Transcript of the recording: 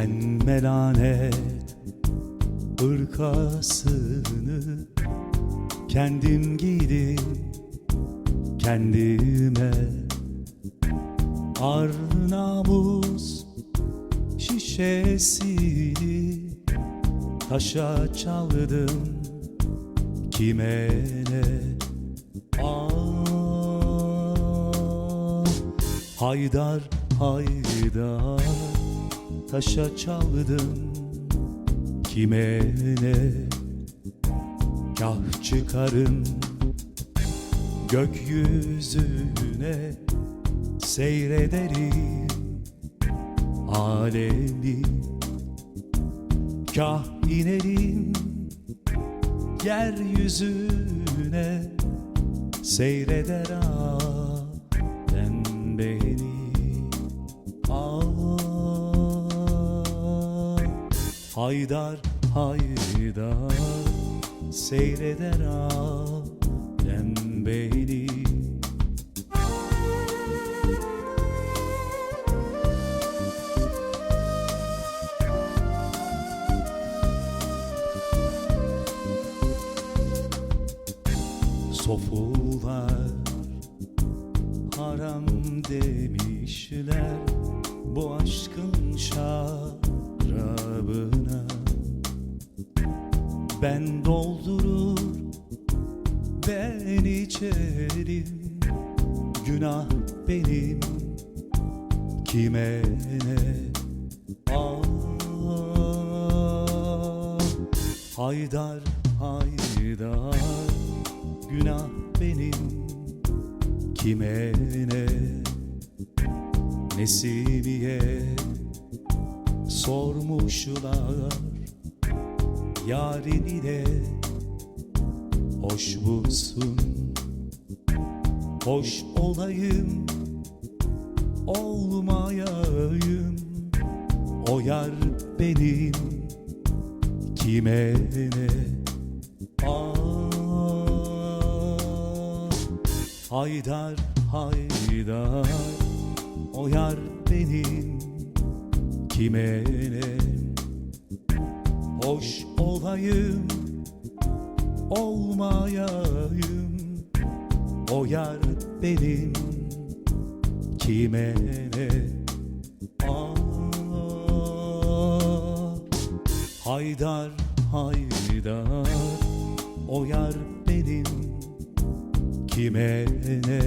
Kime lanet ırkasını Kendim giydim kendime. Ar namus şişesini Taşa çaldım kime ne. Ah, Haydar haydar taşa çaldım. Kime ne Kah çıkarım? Gökyüzüne seyrederim alemi. Kah inerim yeryüzüne seyreder alem beni Haydar haydar seyreder alem beni. Sofular haram demişler bu aşkın şarabına Ben doldurur ben içerim. Günah benim kime ne? Ah, Haydar haydar. Günah benim kime ne? Nesimiye sormuşlar Yarın ile hoş bulsun. Hoş olayım olmayayım. O yar benim kime ne? Ah, Haydar haydar. O yar benim kime ne Hoş olayım olmayayım. O yar benim kime ne? Ah, Haydar haydar. O yar benim kime ne